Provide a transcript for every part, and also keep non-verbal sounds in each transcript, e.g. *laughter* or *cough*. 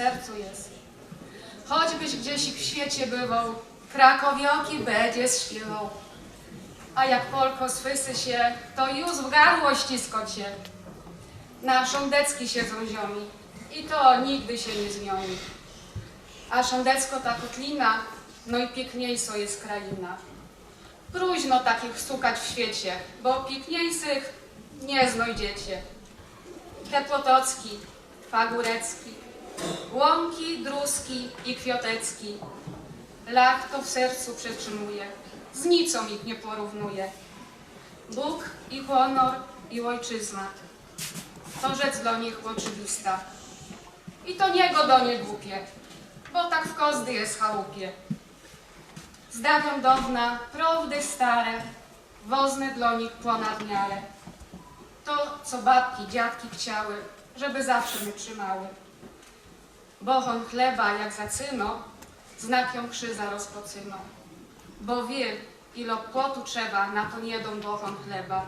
sercu jest. Choćbyś gdzieś w świecie bywał, Krakowioki będzie śpiewał. A jak Polko swysy się, to już w gardło ścisko cię. Na szondecki siedzą ziomi i to nigdy się nie zmieni. A szondecko ta kotlina, no i piękniejszo jest kraina. Próźno takich szukać w świecie, bo piękniejszych nie znajdziecie. Te Potocki, Fagurecki, Łąki, Druski i Kwiotecki. Lach to w sercu przetrzymuje, z nicą ich nie porównuje. Bóg i honor i ojczyzna, to rzecz dla nich oczywista. I to niego do nie głupie, bo tak w kozdy jest chałupie. Z dawien dawna, prawdy stare, wozny dla nich ponad miarę. To, co babki, dziadki chciały, żeby zawsze my trzymały. Bochon chleba, jak zacyno, znakiem krzyża rozpocyno. Bo wie, ilo płotu trzeba na to jeden bochon chleba.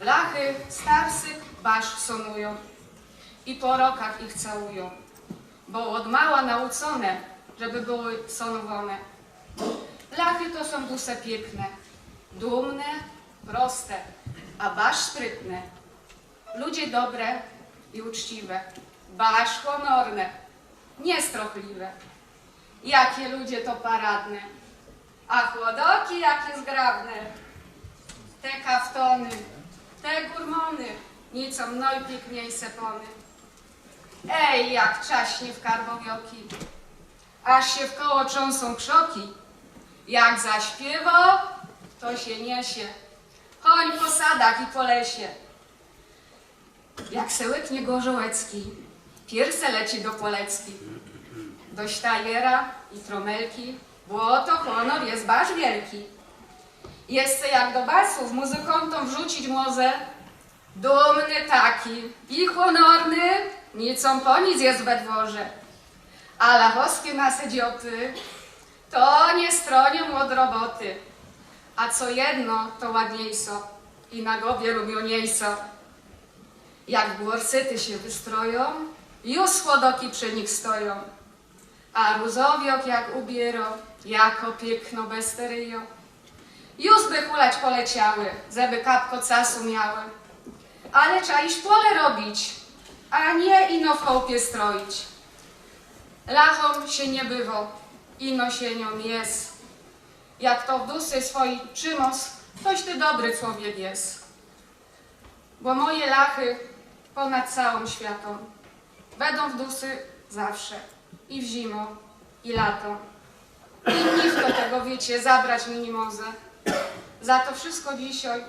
Lachy starsych basz sonują i po rokach ich całują, bo od mała nauczone, żeby były sonowane. Lachy to są duse piękne, dumne, proste, a basz sprytne. Ludzie dobre i uczciwe, basz honorne, niestrochliwe. Jakie ludzie to paradne, a chłodoki jakie zgrabne. Te kaftony, te gurmony, nicą najpiękniejsze pony. Ej, jak czaśnie w karbowioki, aż się w koło cząsą krzoki. Jak zaśpiewa, to się niesie, choń po sadach i po lesie. Jak se łyknie gorzołecki, pierse leci do Polecki. Do Sztajera i Tromelki, bo to honor jest basz wielki. Jeszcze jak do basów muzykantom wrzucić może, dumny taki i honorny, nicą po nic jest we dworze. A lachowskie nasedzioty to nie stronią od roboty. A co jedno, to ładniejso i na głowie rumioniejso. Jak gworsyty się wystroją, już chłodoki przy nich stoją. A rózowiok jak ubiero, jako piękno besteryjo. Już by hulać poleciały, żeby kapko casu miały. Ale trzeba iść pole robić, a nie ino w chałupie stroić. Lachom się nie było, ino się nią jest. Jak to w dusy swoi przymos, toś ty dobry człowiek jest. Bo moje lachy ponad całą światą będą w dusy zawsze, i w zimą, i lato. I nikt do tego, wiecie, zabrać mi nie może. Za to wszystko dzisiaj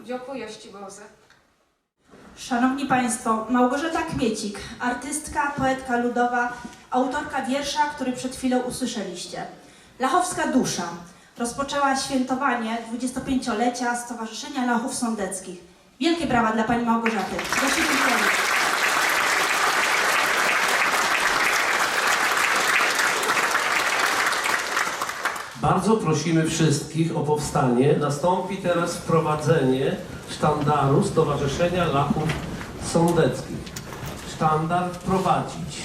dziękuję Ci Boże. Szanowni Państwo, Małgorzata Kmiecik, artystka, poetka ludowa, autorka wiersza, który przed chwilą usłyszeliście. Lachowska Dusza rozpoczęła świętowanie 25-lecia Stowarzyszenia Lachów Sądeckich. Wielkie brawa dla Pani Małgorzaty. Za Bardzo prosimy wszystkich o powstanie. Nastąpi teraz wprowadzenie sztandaru Stowarzyszenia Lachów Sądeckich. Sztandar wprowadzić.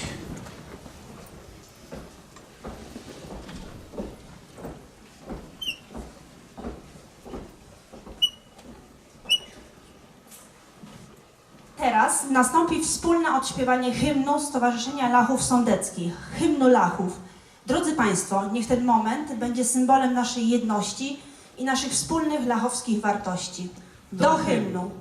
Teraz nastąpi wspólne odśpiewanie hymnu Stowarzyszenia Lachów Sądeckich, hymnu Lachów. Drodzy Państwo, niech ten moment będzie symbolem naszej jedności i naszych wspólnych lachowskich wartości. Do, Do hymnu.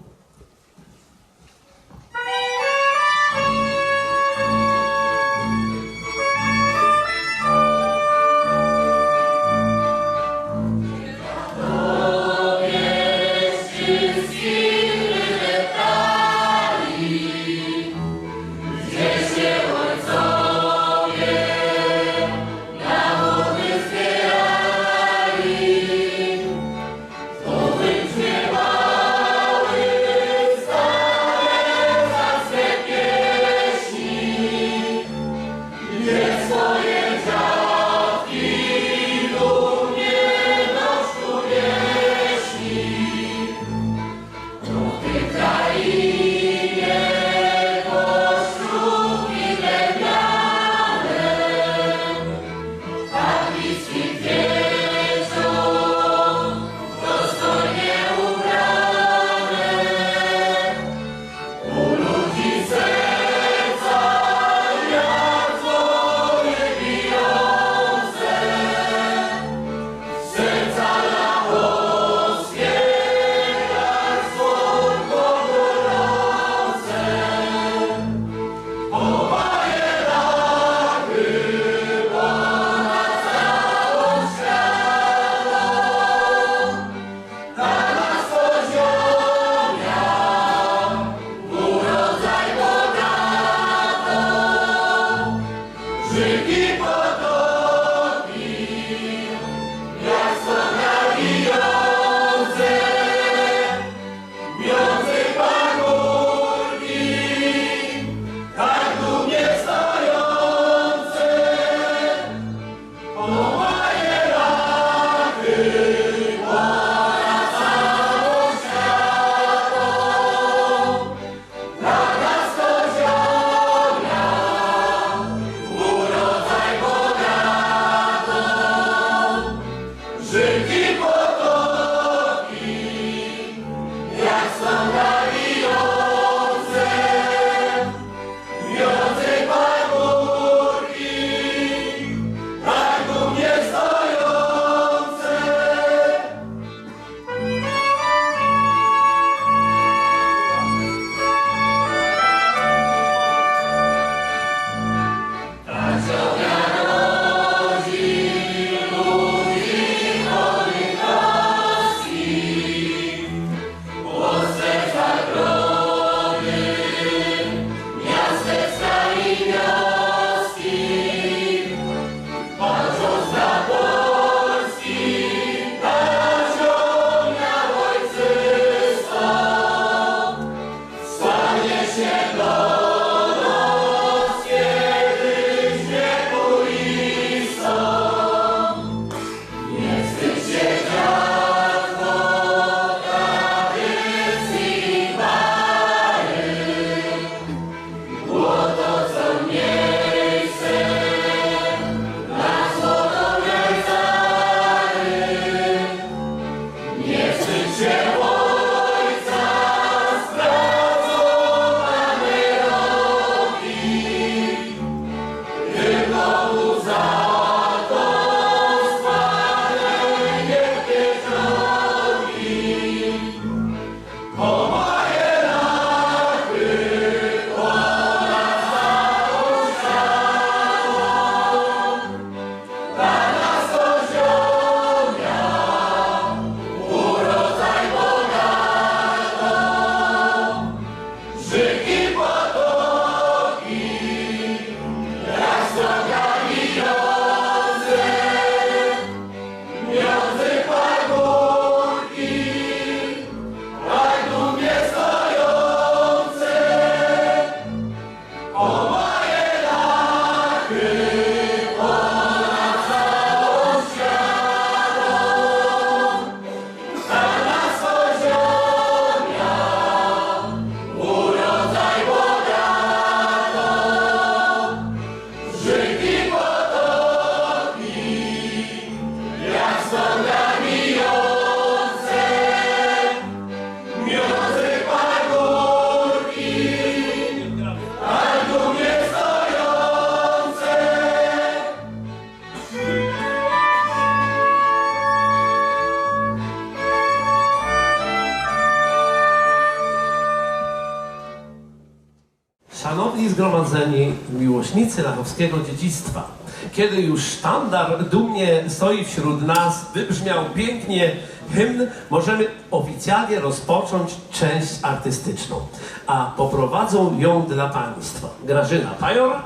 Zgromadzeni miłośnicy lachowskiego dziedzictwa. Kiedy już sztandar dumnie stoi wśród nas, wybrzmiał pięknie hymn, możemy oficjalnie rozpocząć część artystyczną. A poprowadzą ją dla Państwa Grażyna Pajor,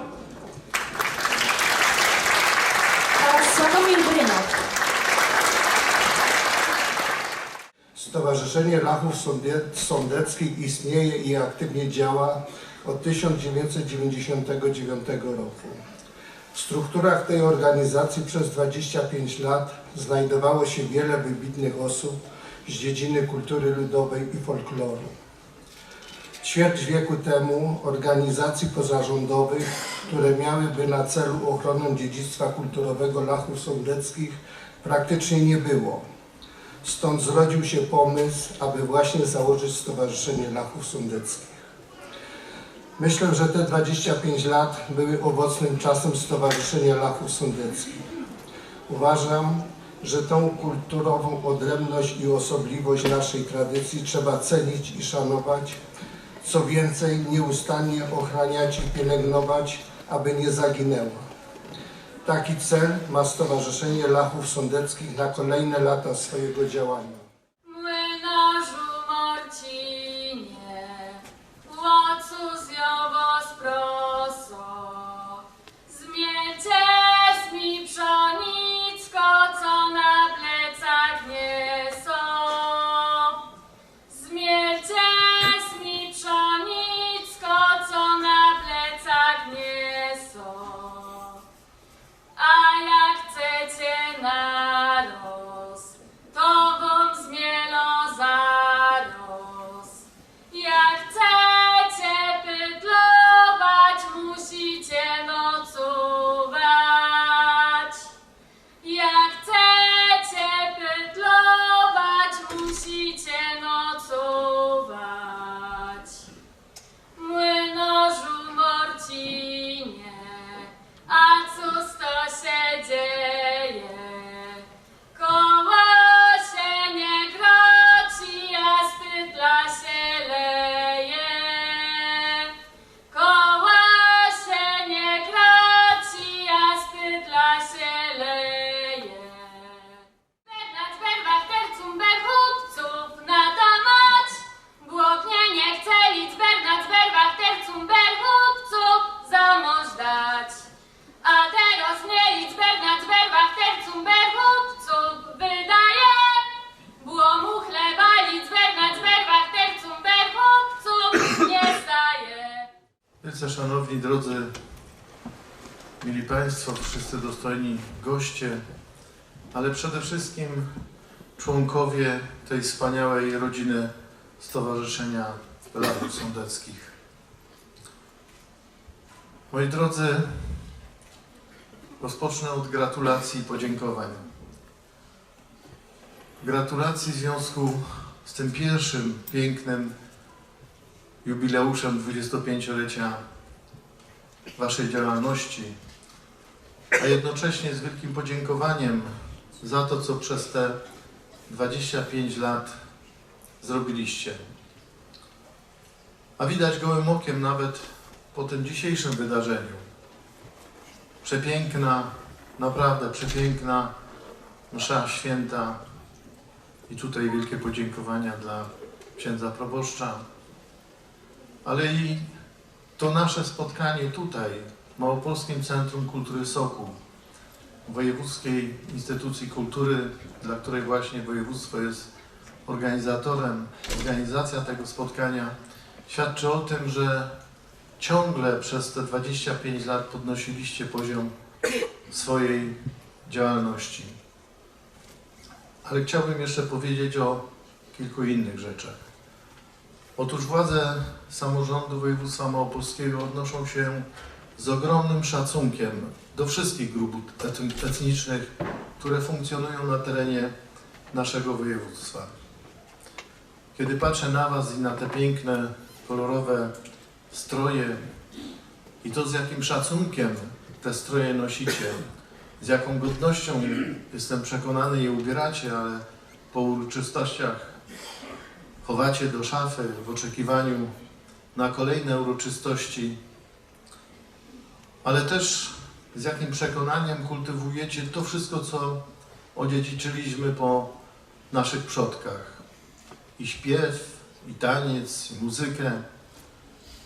Oraz Sławomir Brynok. Stowarzyszenie Lachów Sąde- Sądeckich istnieje i aktywnie działa od 1999 roku. W strukturach tej organizacji przez 25 lat znajdowało się wiele wybitnych osób z dziedziny kultury ludowej i folkloru. Ćwierć wieku temu organizacji pozarządowych, które miałyby na celu ochronę dziedzictwa kulturowego Lachów Sądeckich praktycznie nie było. Stąd zrodził się pomysł, aby właśnie założyć Stowarzyszenie Lachów Sądeckich. Myślę, że te 25 lat były owocnym czasem Stowarzyszenia Lachów Sądeckich. Uważam, że tą kulturową odrębność i osobliwość naszej tradycji trzeba cenić i szanować. Co więcej, nieustannie ochraniać i pielęgnować, aby nie zaginęła. Taki cel ma Stowarzyszenie Lachów Sądeckich na kolejne lata swojego działania. Goście, ale przede wszystkim członkowie tej wspaniałej rodziny Stowarzyszenia Lachów Sądeckich. Moi drodzy, rozpocznę od gratulacji i podziękowań. Gratulacji w związku z tym pierwszym pięknym jubileuszem 25-lecia Waszej działalności, a jednocześnie z wielkim podziękowaniem za to, co przez te 25 lat zrobiliście. A widać gołym okiem nawet po tym dzisiejszym wydarzeniu. Przepiękna, naprawdę przepiękna msza święta i tutaj wielkie podziękowania dla księdza proboszcza, ale i to nasze spotkanie tutaj, Małopolskim Centrum Kultury Soku, wojewódzkiej instytucji kultury, dla której właśnie województwo jest organizatorem, organizacja tego spotkania świadczy o tym, że ciągle przez te 25 lat podnosiliście poziom swojej działalności. Ale chciałbym jeszcze powiedzieć o kilku innych rzeczach. Otóż władze samorządu województwa małopolskiego odnoszą się z ogromnym szacunkiem do wszystkich grup etn- etnicznych, które funkcjonują na terenie naszego województwa. Kiedy patrzę na Was i na te piękne, kolorowe stroje i to z jakim szacunkiem te stroje nosicie, z jaką godnością, jestem przekonany, je ubieracie, ale po uroczystościach chowacie do szafy w oczekiwaniu na kolejne uroczystości, ale też z jakim przekonaniem kultywujecie to wszystko, co odziedziczyliśmy po naszych przodkach. I śpiew, i taniec, i muzykę,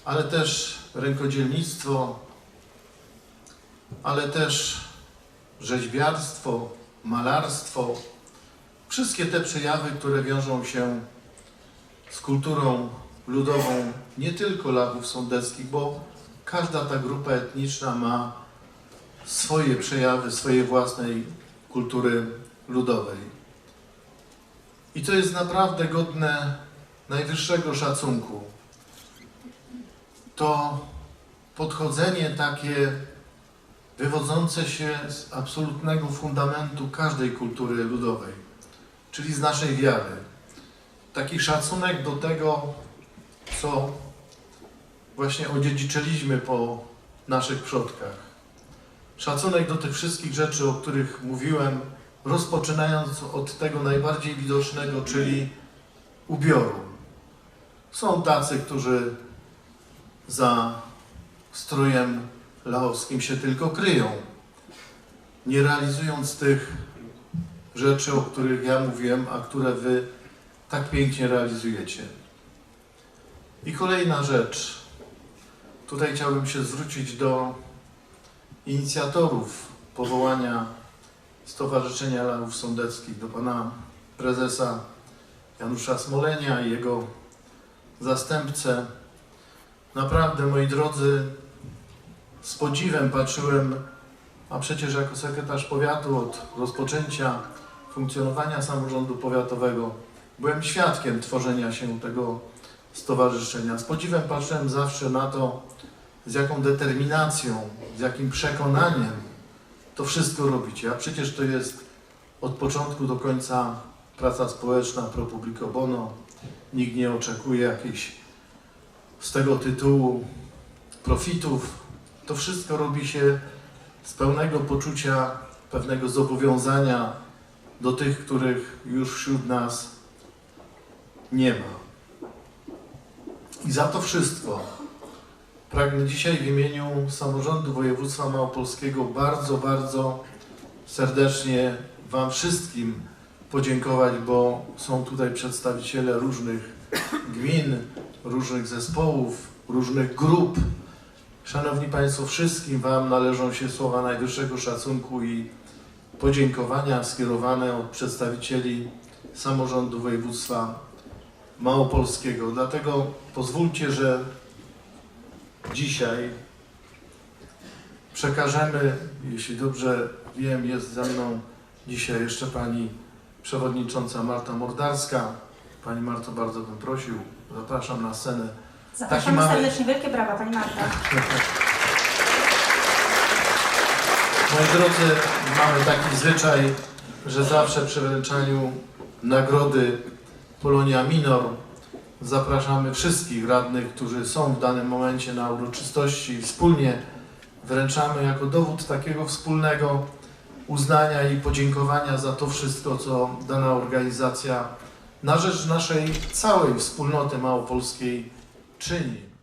ale też rękodzielnictwo, ale też rzeźbiarstwo, malarstwo, wszystkie te przejawy, które wiążą się z kulturą ludową nie tylko Lachów Sądeckich, bo każda ta grupa etniczna ma swoje przejawy, swojej własnej kultury ludowej. I to jest naprawdę godne najwyższego szacunku. To podchodzenie takie wywodzące się z absolutnego fundamentu każdej kultury ludowej, czyli z naszej wiary. Taki szacunek do tego, co właśnie odziedziczyliśmy po naszych przodkach. Szacunek do tych wszystkich rzeczy, o których mówiłem, rozpoczynając od tego najbardziej widocznego, czyli ubioru. Są tacy, którzy za strojem laoskim się tylko kryją, nie realizując tych rzeczy, o których ja mówiłem, a które wy tak pięknie realizujecie. I kolejna rzecz. Tutaj chciałbym się zwrócić do inicjatorów powołania Stowarzyszenia Lachów Sądeckich, do pana prezesa Janusza Smolenia i jego zastępcę. Naprawdę, moi drodzy, z podziwem patrzyłem, a przecież jako sekretarz powiatu od rozpoczęcia funkcjonowania samorządu powiatowego byłem świadkiem tworzenia się tego stowarzyszenia. Z podziwem patrzyłem zawsze na to, z jaką determinacją, z jakim przekonaniem to wszystko robicie. A przecież to jest od początku do końca praca społeczna pro publico bono. Nikt nie oczekuje jakichś z tego tytułu profitów. To wszystko robi się z pełnego poczucia pewnego zobowiązania do tych, których już wśród nas nie ma. I za to wszystko pragnę dzisiaj w imieniu samorządu województwa małopolskiego bardzo, bardzo serdecznie Wam wszystkim podziękować, bo są tutaj przedstawiciele różnych gmin, różnych zespołów, różnych grup. Szanowni Państwo, wszystkim Wam należą się słowa najwyższego szacunku i podziękowania skierowane od przedstawicieli samorządu województwa małopolskiego. Dlatego pozwólcie, że dzisiaj przekażemy, jeśli dobrze wiem, jest ze mną dzisiaj jeszcze pani przewodnicząca Marta Mordarska. Pani Marto, bardzo bym prosił, zapraszam na scenę. Zapraszamy mamy- serdecznie. Wielkie brawa, Pani Marta. *laughs* Moi drodzy, mamy taki zwyczaj, że zawsze przy wręczaniu nagrody Polonia Minor zapraszamy wszystkich radnych, którzy są w danym momencie na uroczystości i wspólnie wręczamy jako dowód takiego wspólnego uznania i podziękowania za to wszystko, co dana organizacja na rzecz naszej całej wspólnoty małopolskiej czyni.